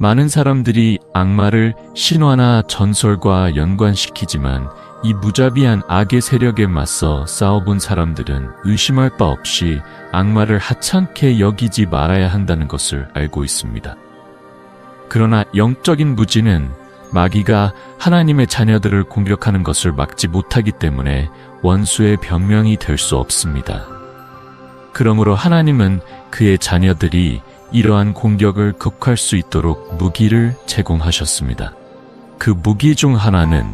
많은 사람들이 악마를 신화나 전설과 연관시키지만 이 무자비한 악의 세력에 맞서 싸워본 사람들은 의심할 바 없이 악마를 하찮게 여기지 말아야 한다는 것을 알고 있습니다. 그러나 영적인 무지는 마귀가 하나님의 자녀들을 공격하는 것을 막지 못하기 때문에 원수의 변명이 될 수 없습니다. 그러므로 하나님은 그의 자녀들이 이러한 공격을 극할 수 있도록 무기를 제공하셨습니다. 그 무기 중 하나는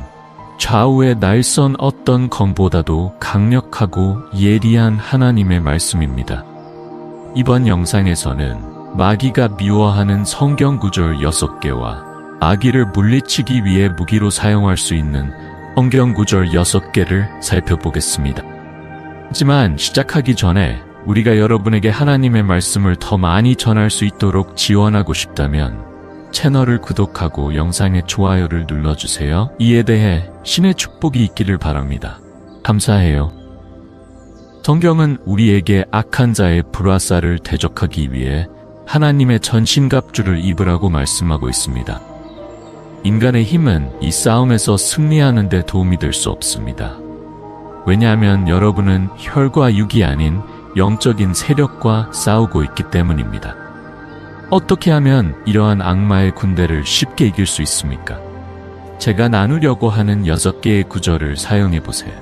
좌우에 날선 어떤 검보다도 강력하고 예리한 하나님의 말씀입니다. 이번 영상에서는 마귀가 미워하는 성경 구절 6개와 아기를 물리치기 위해 무기로 사용할 수 있는 성경 구절 6개를 살펴보겠습니다. 하지만 시작하기 전에 우리가 여러분에게 하나님의 말씀을 더 많이 전할 수 있도록 지원하고 싶다면 채널을 구독하고 영상에 좋아요를 눌러주세요. 이에 대해 신의 축복이 있기를 바랍니다. 감사해요. 성경은 우리에게 악한 자의 불화살을 대적하기 위해 하나님의 전신갑주를 입으라고 말씀하고 있습니다. 인간의 힘은 이 싸움에서 승리하는 데 도움이 될 수 없습니다. 왜냐하면 여러분은 혈과 육이 아닌 영적인 세력과 싸우고 있기 때문입니다. 어떻게 하면 이러한 악마의 군대를 쉽게 이길 수 있습니까? 제가 나누려고 하는 6개의 구절을 사용해 보세요.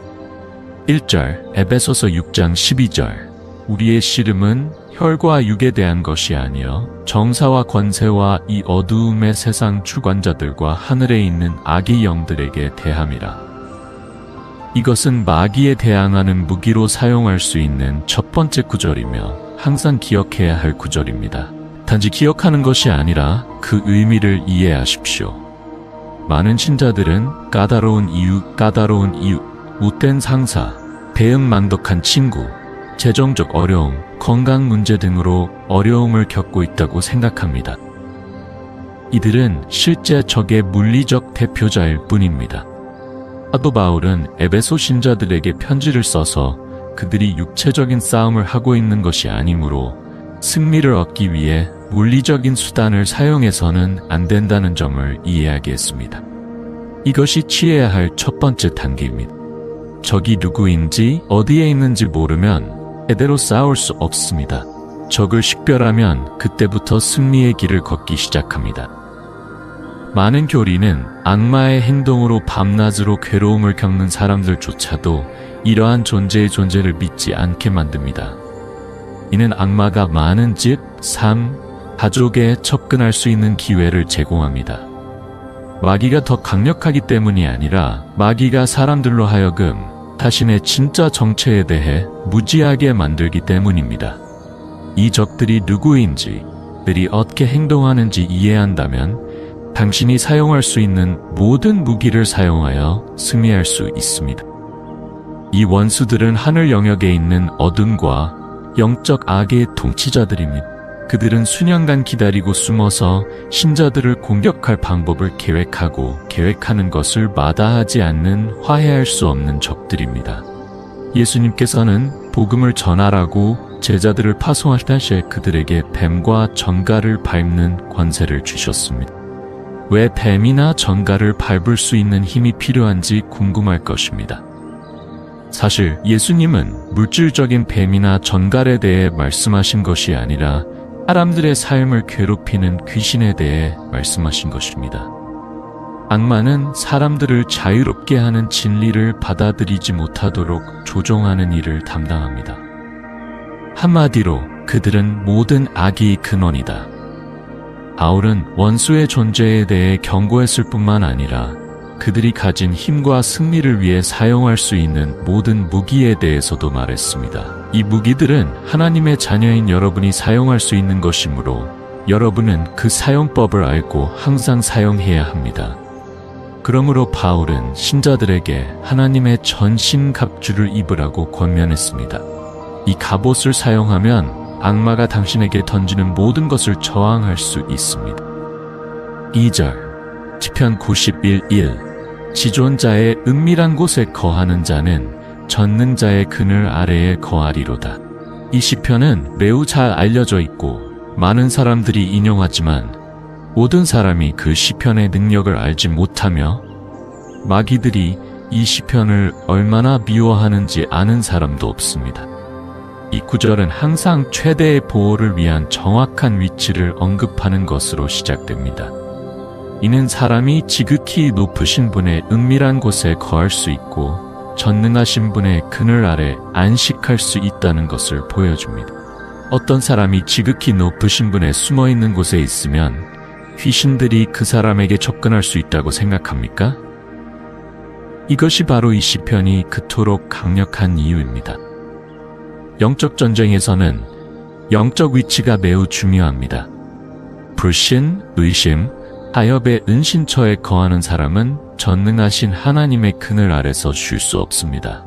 1절, 에베소서 6장 12절. 우리의 씨름은 혈과 육에 대한 것이 아니여 정사와 권세와 이 어두움의 세상 주관자들과 하늘에 있는 악의 영들에게 대함이라. 이것은 마귀에 대항하는 무기로 사용할 수 있는 첫 번째 구절이며 항상 기억해야 할 구절입니다. 단지 기억하는 것이 아니라 그 의미를 이해하십시오. 많은 신자들은 까다로운 이유, 까다로운 이유, 못된 상사, 배은망덕한 친구, 재정적 어려움, 건강 문제 등으로 어려움을 겪고 있다고 생각합니다. 이들은 실제 적의 물리적 대표자일 뿐입니다. 사도 바울은 에베소 신자들에게 편지를 써서 그들이 육체적인 싸움을 하고 있는 것이 아니므로 승리를 얻기 위해 물리적인 수단을 사용해서는 안 된다는 점을 이해하게 했습니다. 이것이 취해야 할 첫 번째 단계입니다. 적이 누구인지 어디에 있는지 모르면 제대로 싸울 수 없습니다. 적을 식별하면 그때부터 승리의 길을 걷기 시작합니다. 많은 교리는 악마의 행동으로 밤낮으로 괴로움을 겪는 사람들조차도 이러한 존재의 존재를 믿지 않게 만듭니다. 이는 악마가 많은 집, 삶, 가족에 접근할 수 있는 기회를 제공합니다. 마귀가 더 강력하기 때문이 아니라 마귀가 사람들로 하여금 자신의 진짜 정체에 대해 무지하게 만들기 때문입니다. 이 적들이 누구인지, 들이 어떻게 행동하는지 이해한다면 당신이 사용할 수 있는 모든 무기를 사용하여 승리할 수 있습니다. 이 원수들은 하늘 영역에 있는 어둠과 영적 악의 통치자들입니다. 그들은 수년간 기다리고 숨어서 신자들을 공격할 방법을 계획하고 계획하는 것을 마다하지 않는 화해할 수 없는 적들입니다. 예수님께서는 복음을 전하라고 제자들을 파송하실 그들에게 뱀과 전갈을 밟는 권세를 주셨습니다. 왜 뱀이나 전갈을 밟을 수 있는 힘이 필요한지 궁금할 것입니다. 사실 예수님은 물질적인 뱀이나 전갈에 대해 말씀하신 것이 아니라 사람들의 삶을 괴롭히는 귀신에 대해 말씀하신 것입니다. 악마는 사람들을 자유롭게 하는 진리를 받아들이지 못하도록 조종하는 일을 담당합니다. 한마디로 그들은 모든 악의 근원이다. 바울은 원수의 존재에 대해 경고했을 뿐만 아니라 그들이 가진 힘과 승리를 위해 사용할 수 있는 모든 무기에 대해서도 말했습니다. 이 무기들은 하나님의 자녀인 여러분이 사용할 수 있는 것이므로 여러분은 그 사용법을 알고 항상 사용해야 합니다. 그러므로 바울은 신자들에게 하나님의 전신 갑주를 입으라고 권면했습니다. 이 갑옷을 사용하면 악마가 당신에게 던지는 모든 것을 저항할 수 있습니다. 2절 지편 91.1 지존자의 은밀한 곳에 거하는 자는 젖는 자의 그늘 아래에 거하리로다. 이 시편은 매우 잘 알려져 있고 많은 사람들이 인용하지만 모든 사람이 그 시편의 능력을 알지 못하며 마귀들이 이 시편을 얼마나 미워하는지 아는 사람도 없습니다. 이 구절은 항상 최대의 보호를 위한 정확한 위치를 언급하는 것으로 시작됩니다. 이는 사람이 지극히 높으신 분의 은밀한 곳에 거할 수 있고 전능하신 분의 그늘 아래 안식할 수 있다는 것을 보여줍니다. 어떤 사람이 지극히 높으신 분의 숨어 있는 곳에 있으면 귀신들이 그 사람에게 접근할 수 있다고 생각합니까? 이것이 바로 이 시편이 그토록 강력한 이유입니다. 영적 전쟁에서는 영적 위치가 매우 중요합니다. 불신, 의심, 타협의 은신처에 거하는 사람은 전능하신 하나님의 그늘 아래서 쉴 수 없습니다.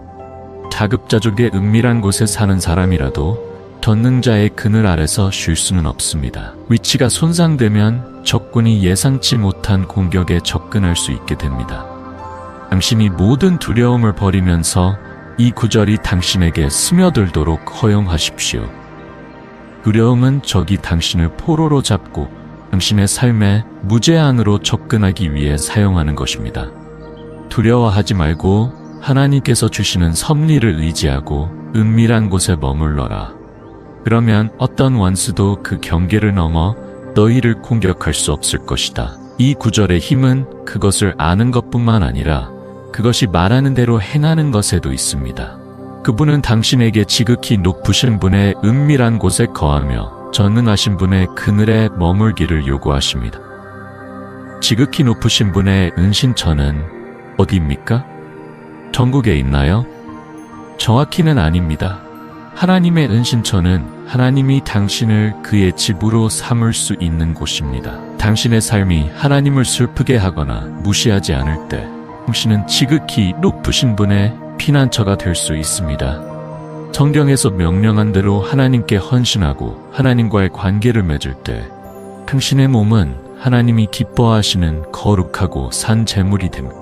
자급자족의 은밀한 곳에 사는 사람이라도 전능자의 그늘 아래서 쉴 수는 없습니다. 위치가 손상되면 적군이 예상치 못한 공격에 접근할 수 있게 됩니다. 당신이 모든 두려움을 버리면서 이 구절이 당신에게 스며들도록 허용하십시오. 두려움은 적이 당신을 포로로 잡고 당신의 삶에 무제한으로 접근하기 위해 사용하는 것입니다. 두려워하지 말고 하나님께서 주시는 섭리를 의지하고 은밀한 곳에 머물러라. 그러면 어떤 원수도 그 경계를 넘어 너희를 공격할 수 없을 것이다. 이 구절의 힘은 그것을 아는 것뿐만 아니라 그것이 말하는 대로 행하는 것에도 있습니다. 그분은 당신에게 지극히 높으신 분의 은밀한 곳에 거하며 전능하신 분의 그늘에 머물기를 요구하십니다. 지극히 높으신 분의 은신처는 어디입니까? 전국에 있나요? 정확히는 아닙니다. 하나님의 은신처는 하나님이 당신을 그의 집으로 삼을 수 있는 곳입니다. 당신의 삶이 하나님을 슬프게 하거나 무시하지 않을 때 당신은 지극히 높으신 분의 피난처가 될 수 있습니다. 성경에서 명령한 대로 하나님께 헌신하고 하나님과의 관계를 맺을 때 당신의 몸은 하나님이 기뻐하시는 거룩하고 산 제물이 됩니다.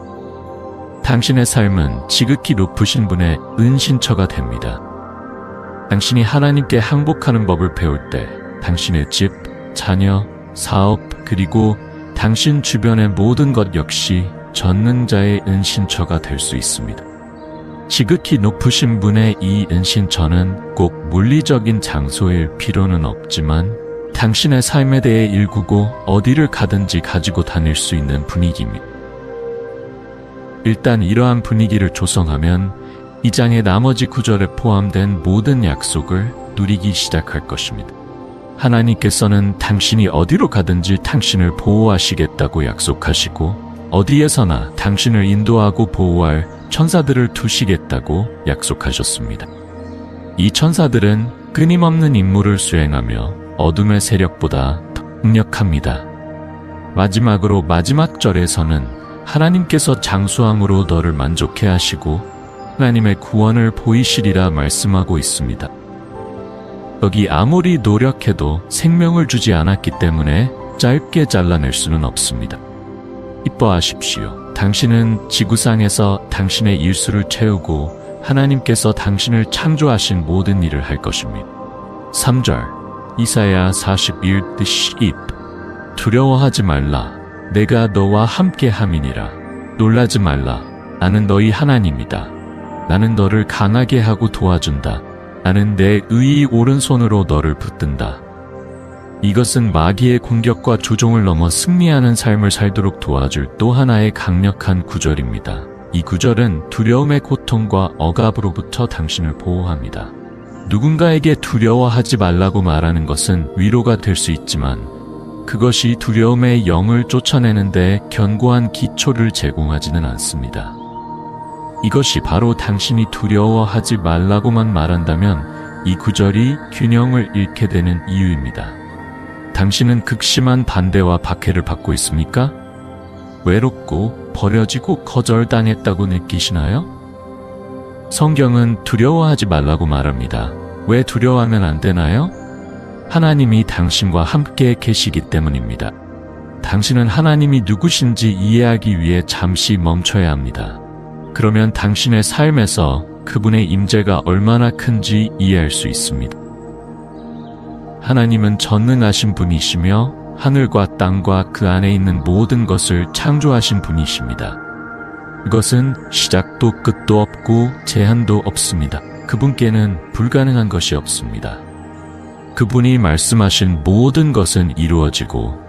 당신의 삶은 지극히 높으신 분의 은신처가 됩니다. 당신이 하나님께 항복하는 법을 배울 때 당신의 집, 자녀, 사업, 그리고 당신 주변의 모든 것 역시 전능자의 은신처가 될 수 있습니다. 지극히 높으신 분의 이 은신처는 꼭 물리적인 장소일 필요는 없지만 당신의 삶에 대해 일구고 어디를 가든지 가지고 다닐 수 있는 분위기입니다. 일단 이러한 분위기를 조성하면 이 장의 나머지 구절에 포함된 모든 약속을 누리기 시작할 것입니다. 하나님께서는 당신이 어디로 가든지 당신을 보호하시겠다고 약속하시고 어디에서나 당신을 인도하고 보호할 천사들을 두시겠다고 약속하셨습니다. 이 천사들은 끊임없는 임무를 수행하며 어둠의 세력보다 더 강력합니다. 마지막으로 마지막 절에서는 하나님께서 장수함으로 너를 만족해 하시고 하나님의 구원을 보이시리라 말씀하고 있습니다. 여기 아무리 노력해도 생명을 주지 않았기 때문에 짧게 잘라낼 수는 없습니다. 이뻐하십시오. 당신은 지구상에서 당신의 일수를 채우고 하나님께서 당신을 창조하신 모든 일을 할 것입니다. 3절 이사야 41 10 두려워하지 말라. 내가 너와 함께 함이니라. 놀라지 말라. 나는 너희 하나님이다. 나는 너를 강하게 하고 도와준다. 나는 내 의의 오른손으로 너를 붙든다 이것은 마귀의 공격과 조종을 넘어 승리하는 삶을 살도록 도와줄 또 하나의 강력한 구절입니다. 이 구절은 두려움의 고통과 억압으로부터 당신을 보호합니다. 누군가에게 두려워하지 말라고 말하는 것은 위로가 될 수 있지만 그것이 두려움의 영을 쫓아내는데 견고한 기초를 제공하지는 않습니다. 이것이 바로 당신이 두려워하지 말라고만 말한다면 이 구절이 균형을 잃게 되는 이유입니다. 당신은 극심한 반대와 박해를 받고 있습니까? 외롭고 버려지고 거절당했다고 느끼시나요? 성경은 두려워하지 말라고 말합니다. 왜 두려워하면 안 되나요? 하나님이 당신과 함께 계시기 때문입니다. 당신은 하나님이 누구신지 이해하기 위해 잠시 멈춰야 합니다. 그러면 당신의 삶에서 그분의 임재가 얼마나 큰지 이해할 수 있습니다. 하나님은 전능하신 분이시며 하늘과 땅과 그 안에 있는 모든 것을 창조하신 분이십니다. 그것은 시작도 끝도 없고 제한도 없습니다. 그분께는 불가능한 것이 없습니다. 그분이 말씀하신 모든 것은 이루어지고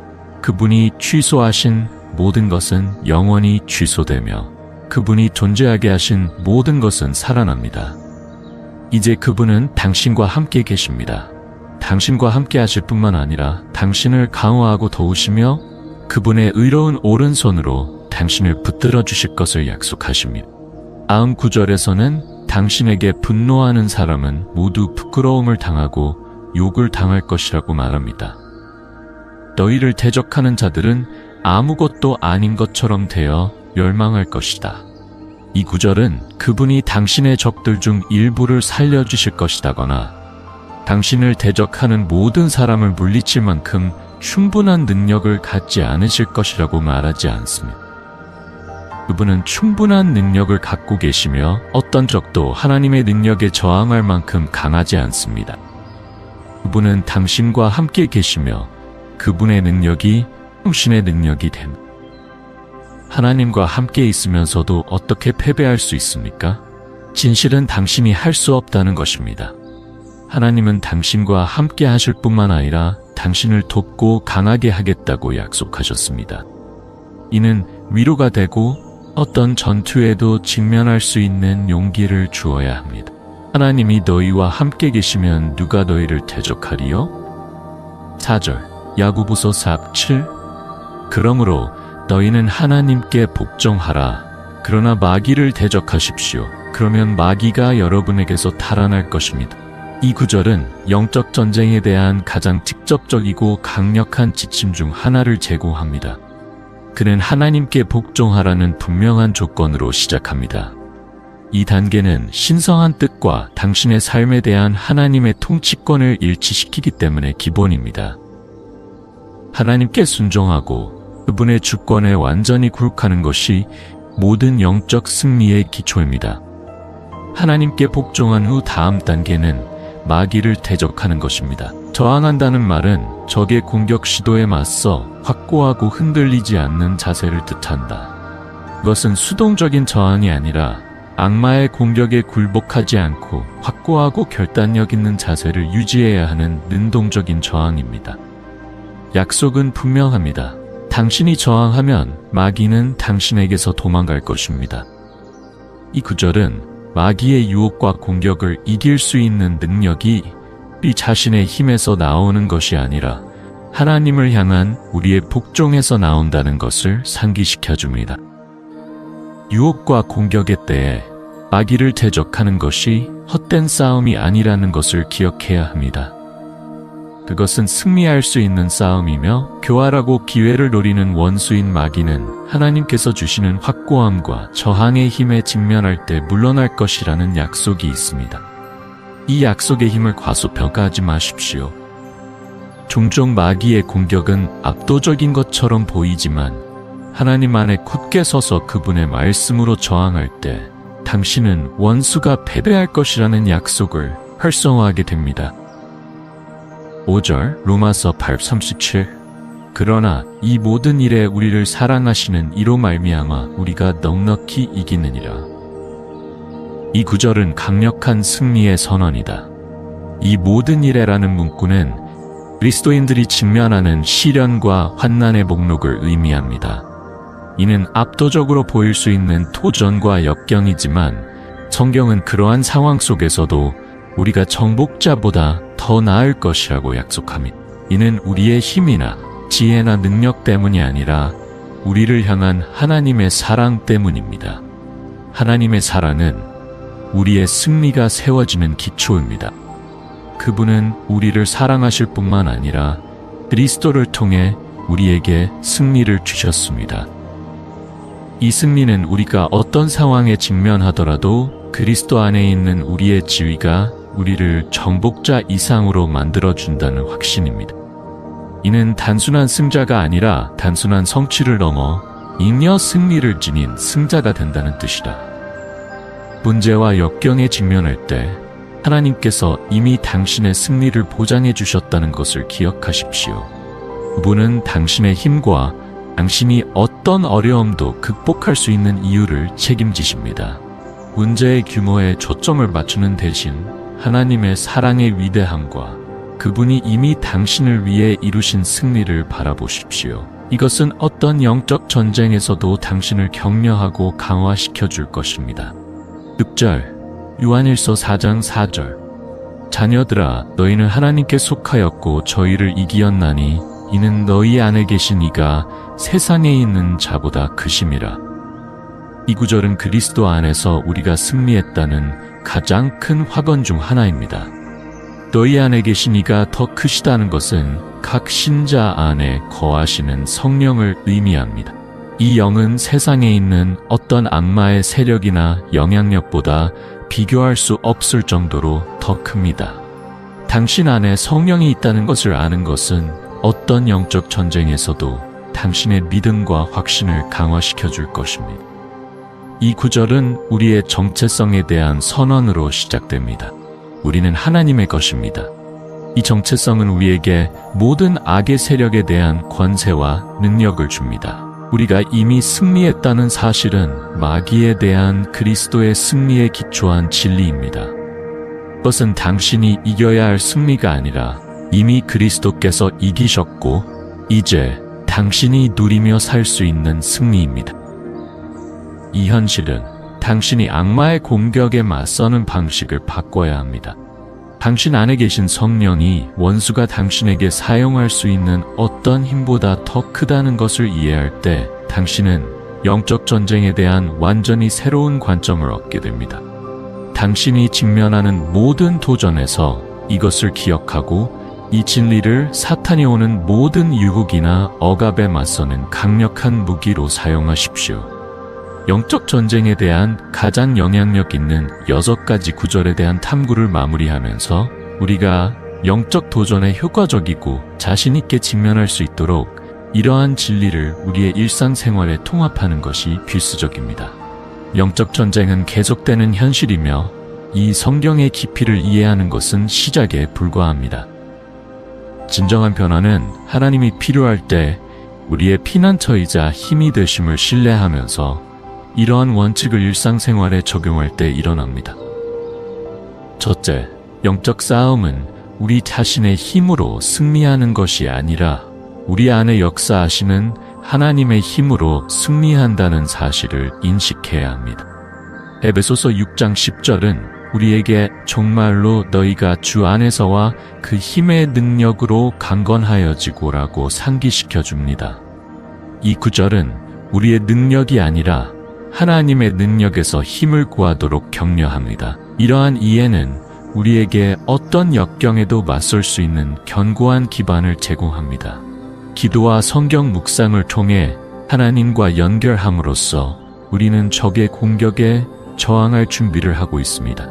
그분이 취소하신 모든 것은 영원히 취소되며 그분이 존재하게 하신 모든 것은 살아납니다. 이제 그분은 당신과 함께 계십니다. 당신과 함께 하실 뿐만 아니라 당신을 강화하고 도우시며 그분의 의로운 오른손으로 당신을 붙들어 주실 것을 약속하십니다. 다음 구절에서는 당신에게 분노하는 사람은 모두 부끄러움을 당하고 욕을 당할 것이라고 말합니다. 너희를 대적하는 자들은 아무것도 아닌 것처럼 되어 멸망할 것이다. 이 구절은 그분이 당신의 적들 중 일부를 살려주실 것이다거나 당신을 대적하는 모든 사람을 물리칠 만큼 충분한 능력을 갖지 않으실 것이라고 말하지 않습니다. 그분은 충분한 능력을 갖고 계시며 어떤 적도 하나님의 능력에 저항할 만큼 강하지 않습니다. 그분은 당신과 함께 계시며 그분의 능력이 당신의 능력이 됩니다. 하나님과 함께 있으면서도 어떻게 패배할 수 있습니까? 진실은 당신이 할 수 없다는 것입니다. 하나님은 당신과 함께 하실 뿐만 아니라 당신을 돕고 강하게 하겠다고 약속하셨습니다. 이는 위로가 되고 어떤 전투에도 직면할 수 있는 용기를 주어야 합니다. 하나님이 너희와 함께 계시면 누가 너희를 대적하리요? 4절 야구부서 4, 7 그러므로 너희는 하나님께 복종하라. 그러나 마귀를 대적하십시오. 그러면 마귀가 여러분에게서 달아날 것입니다. 이 구절은 영적 전쟁에 대한 가장 직접적이고 강력한 지침 중 하나를 제공합니다. 그는 하나님께 복종하라는 분명한 조건으로 시작합니다. 이 단계는 신성한 뜻과 당신의 삶에 대한 하나님의 통치권을 일치시키기 때문에 기본입니다. 하나님께 순종하고 그분의 주권에 완전히 굴복하는 것이 모든 영적 승리의 기초입니다. 하나님께 복종한 후 다음 단계는 마귀를 대적하는 것입니다. 저항한다는 말은 적의 공격 시도에 맞서 확고하고 흔들리지 않는 자세를 뜻한다. 그것은 수동적인 저항이 아니라 악마의 공격에 굴복하지 않고 확고하고 결단력 있는 자세를 유지해야 하는 능동적인 저항입니다. 약속은 분명합니다. 당신이 저항하면 마귀는 당신에게서 도망갈 것입니다. 이 구절은 마귀의 유혹과 공격을 이길 수 있는 능력이 우리 자신의 힘에서 나오는 것이 아니라 하나님을 향한 우리의 복종에서 나온다는 것을 상기시켜 줍니다. 유혹과 공격의 때에 마귀를 대적하는 것이 헛된 싸움이 아니라는 것을 기억해야 합니다. 그것은 승리할 수 있는 싸움이며 교활하고 기회를 노리는 원수인 마귀는 하나님께서 주시는 확고함과 저항의 힘에 직면할 때 물러날 것이라는 약속이 있습니다. 이 약속의 힘을 과소평가하지 마십시오. 종종 마귀의 공격은 압도적인 것처럼 보이지만 하나님 안에 굳게 서서 그분의 말씀으로 저항할 때 당신은 원수가 패배할 것이라는 약속을 활성화하게 됩니다. 5절 로마서 8:37 그러나 이 모든 일에 우리를 사랑하시는 이로 말미암아 우리가 넉넉히 이기느니라. 이 구절은 강력한 승리의 선언이다. 이 모든 일에라는 문구는 그리스도인들이 직면하는 시련과 환난의 목록을 의미합니다. 이는 압도적으로 보일 수 있는 도전과 역경이지만 성경은 그러한 상황 속에서도 우리가 정복자보다 더 나을 것이라고 약속합니다. 이는 우리의 힘이나 지혜나 능력 때문이 아니라 우리를 향한 하나님의 사랑 때문입니다. 하나님의 사랑은 우리의 승리가 세워지는 기초입니다. 그분은 우리를 사랑하실 뿐만 아니라 그리스도를 통해 우리에게 승리를 주셨습니다. 이 승리는 우리가 어떤 상황에 직면하더라도 그리스도 안에 있는 우리의 지위가 우리를 정복자 이상으로 만들어준다는 확신입니다. 이는 단순한 승자가 아니라 단순한 성취를 넘어 잉여 승리를 지닌 승자가 된다는 뜻이다. 문제와 역경에 직면할 때 하나님께서 이미 당신의 승리를 보장해 주셨다는 것을 기억하십시오. 문은 당신의 힘과 당신이 어떤 어려움도 극복할 수 있는 이유를 책임지십니다. 문제의 규모에 초점을 맞추는 대신 하나님의 사랑의 위대함과 그분이 이미 당신을 위해 이루신 승리를 바라보십시오. 이것은 어떤 영적 전쟁에서도 당신을 격려하고 강화시켜 줄 것입니다. 6절 요한일서 4장 4절 자녀들아 너희는 하나님께 속하였고 저희를 이기었나니 이는 너희 안에 계신 이가 세상에 있는 자보다 크심이라. 이 구절은 그리스도 안에서 우리가 승리했다는 가장 큰 확언 중 하나입니다. 너희 안에 계신 이가 더 크시다는 것은 각 신자 안에 거하시는 성령을 의미합니다. 이 영은 세상에 있는 어떤 악마의 세력이나 영향력보다 비교할 수 없을 정도로 더 큽니다. 당신 안에 성령이 있다는 것을 아는 것은 어떤 영적 전쟁에서도 당신의 믿음과 확신을 강화시켜 줄 것입니다. 이 구절은 우리의 정체성에 대한 선언으로 시작됩니다. 우리는 하나님의 것입니다. 이 정체성은 우리에게 모든 악의 세력에 대한 권세와 능력을 줍니다. 우리가 이미 승리했다는 사실은 마귀에 대한 그리스도의 승리에 기초한 진리입니다. 그것은 당신이 이겨야 할 승리가 아니라 이미 그리스도께서 이기셨고 이제 당신이 누리며 살 수 있는 승리입니다. 이 현실은 당신이 악마의 공격에 맞서는 방식을 바꿔야 합니다. 당신 안에 계신 성령이 원수가 당신에게 사용할 수 있는 어떤 힘보다 더 크다는 것을 이해할 때 당신은 영적 전쟁에 대한 완전히 새로운 관점을 얻게 됩니다. 당신이 직면하는 모든 도전에서 이것을 기억하고 이 진리를 사탄이 오는 모든 유혹이나 억압에 맞서는 강력한 무기로 사용하십시오. 영적 전쟁에 대한 가장 영향력 있는 여섯 가지 구절에 대한 탐구를 마무리하면서 우리가 영적 도전에 효과적이고 자신있게 직면할 수 있도록 이러한 진리를 우리의 일상생활에 통합하는 것이 필수적입니다. 영적 전쟁은 계속되는 현실이며 이 성경의 깊이를 이해하는 것은 시작에 불과합니다. 진정한 변화는 하나님이 필요할 때 우리의 피난처이자 힘이 되심을 신뢰하면서 이러한 원칙을 일상생활에 적용할 때 일어납니다. 첫째, 영적 싸움은 우리 자신의 힘으로 승리하는 것이 아니라 우리 안에 역사하시는 하나님의 힘으로 승리한다는 사실을 인식해야 합니다. 에베소서 6장 10절은 우리에게 정말로 너희가 주 안에서와 그 힘의 능력으로 강건하여지고라고 상기시켜 줍니다. 이 구절은 우리의 능력이 아니라 하나님의 능력에서 힘을 구하도록 격려합니다. 이러한 이해는 우리에게 어떤 역경에도 맞설 수 있는 견고한 기반을 제공합니다. 기도와 성경 묵상을 통해 하나님과 연결함으로써 우리는 적의 공격에 저항할 준비를 하고 있습니다.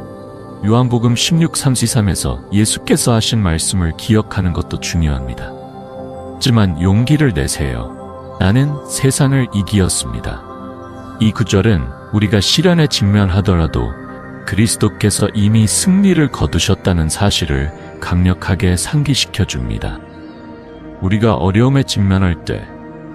요한복음 16:33에서 예수께서 하신 말씀을 기억하는 것도 중요합니다. 하지만 용기를 내세요. 나는 세상을 이기었습니다. 이 구절은 우리가 시련에 직면하더라도 그리스도께서 이미 승리를 거두셨다는 사실을 강력하게 상기시켜 줍니다. 우리가 어려움에 직면할 때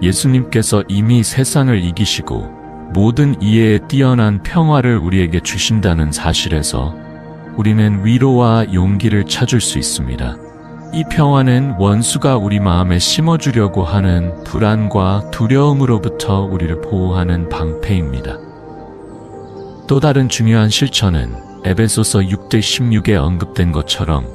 예수님께서 이미 세상을 이기시고 모든 이해에 뛰어난 평화를 우리에게 주신다는 사실에서 우리는 위로와 용기를 찾을 수 있습니다. 이 평화는 원수가 우리 마음에 심어주려고 하는 불안과 두려움으로부터 우리를 보호하는 방패입니다. 또 다른 중요한 실천은 에베소서 6대 16에 언급된 것처럼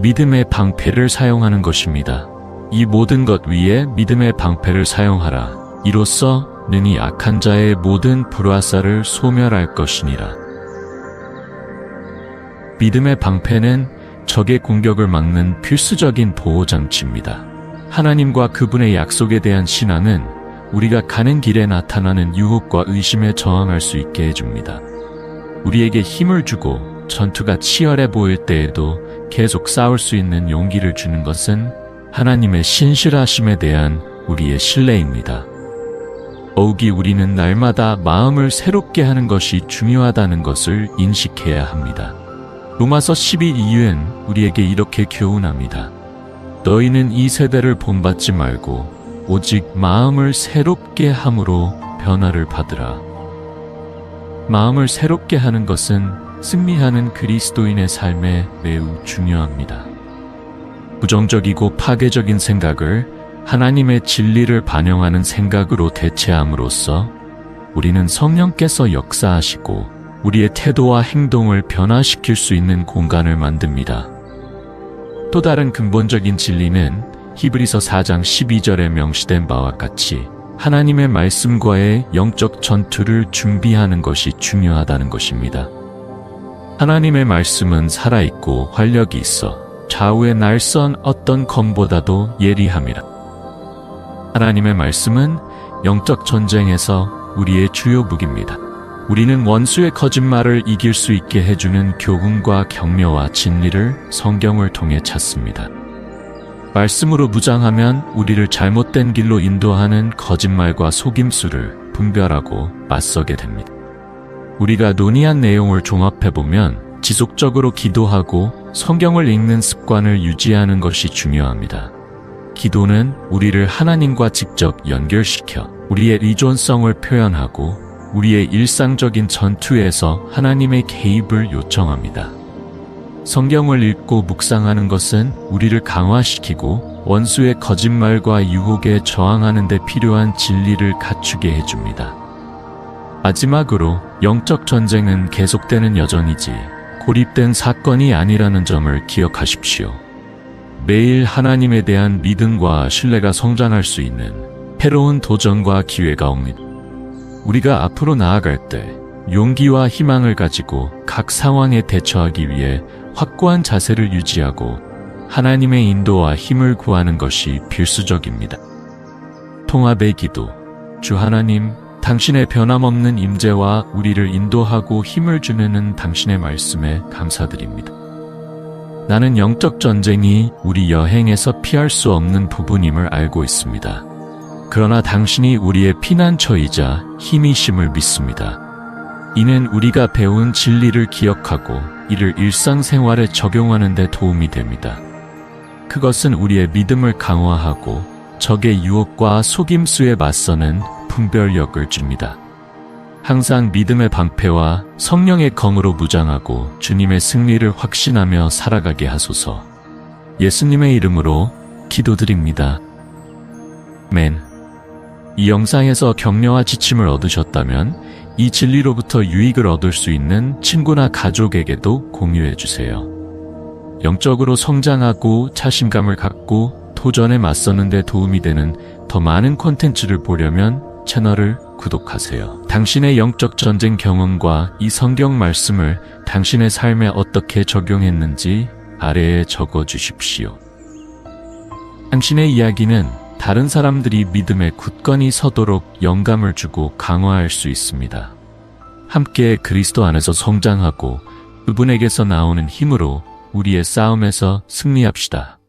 믿음의 방패를 사용하는 것입니다. 이 모든 것 위에 믿음의 방패를 사용하라. 이로써 능히 악한 자의 모든 불화살을 소멸할 것이니라. 믿음의 방패는 적의 공격을 막는 필수적인 보호장치입니다. 하나님과 그분의 약속에 대한 신앙은 우리가 가는 길에 나타나는 유혹과 의심에 저항할 수 있게 해줍니다. 우리에게 힘을 주고 전투가 치열해 보일 때에도 계속 싸울 수 있는 용기를 주는 것은 하나님의 신실하심에 대한 우리의 신뢰입니다. 더욱이 우리는 날마다 마음을 새롭게 하는 것이 중요하다는 것을 인식해야 합니다. 로마서 12 이유엔 우리에게 이렇게 교훈합니다. 너희는 이 세대를 본받지 말고 오직 마음을 새롭게 함으로 변화를 받으라. 마음을 새롭게 하는 것은 승리하는 그리스도인의 삶에 매우 중요합니다. 부정적이고 파괴적인 생각을 하나님의 진리를 반영하는 생각으로 대체함으로써 우리는 성령께서 역사하시고 우리의 태도와 행동을 변화시킬 수 있는 공간을 만듭니다. 또 다른 근본적인 진리는 히브리서 4장 12절에 명시된 바와 같이 하나님의 말씀과의 영적 전투를 준비하는 것이 중요하다는 것입니다. 하나님의 말씀은 살아있고 활력이 있어 좌우의 날선 어떤 검보다도 예리함이라. 하나님의 말씀은 영적 전쟁에서 우리의 주요 무기입니다. 우리는 원수의 거짓말을 이길 수 있게 해주는 교훈과 격려와 진리를 성경을 통해 찾습니다. 말씀으로 무장하면 우리를 잘못된 길로 인도하는 거짓말과 속임수를 분별하고 맞서게 됩니다. 우리가 논의한 내용을 종합해보면 지속적으로 기도하고 성경을 읽는 습관을 유지하는 것이 중요합니다. 기도는 우리를 하나님과 직접 연결시켜 우리의 의존성을 표현하고 우리의 일상적인 전투에서 하나님의 개입을 요청합니다. 성경을 읽고 묵상하는 것은 우리를 강화시키고 원수의 거짓말과 유혹에 저항하는 데 필요한 진리를 갖추게 해줍니다. 마지막으로 영적 전쟁은 계속되는 여전이지 고립된 사건이 아니라는 점을 기억하십시오. 매일 하나님에 대한 믿음과 신뢰가 성장할 수 있는 새로운 도전과 기회가 옵니다. 우리가 앞으로 나아갈 때 용기와 희망을 가지고 각 상황에 대처하기 위해 확고한 자세를 유지하고 하나님의 인도와 힘을 구하는 것이 필수적입니다. 통합의 기도. 주 하나님, 당신의 변함없는 임재와 우리를 인도하고 힘을 주는 당신의 말씀에 감사드립니다. 나는 영적 전쟁이 우리 여행에서 피할 수 없는 부분임을 알고 있습니다. 그러나 당신이 우리의 피난처이자 힘이심을 믿습니다. 이는 우리가 배운 진리를 기억하고 이를 일상생활에 적용하는 데 도움이 됩니다. 그것은 우리의 믿음을 강화하고 적의 유혹과 속임수에 맞서는 분별력을 줍니다. 항상 믿음의 방패와 성령의 검으로 무장하고 주님의 승리를 확신하며 살아가게 하소서. 예수님의 이름으로 기도드립니다. 맨. 이 영상에서 격려와 지침을 얻으셨다면 이 진리로부터 유익을 얻을 수 있는 친구나 가족에게도 공유해 주세요. 영적으로 성장하고 자신감을 갖고 도전에 맞서는 데 도움이 되는 더 많은 콘텐츠를 보려면 채널을 구독하세요. 당신의 영적 전쟁 경험과 이 성경 말씀을 당신의 삶에 어떻게 적용했는지 아래에 적어 주십시오. 당신의 이야기는 다른 사람들이 믿음에 굳건히 서도록 영감을 주고 강화할 수 있습니다. 함께 그리스도 안에서 성장하고 그분에게서 나오는 힘으로 우리의 싸움에서 승리합시다.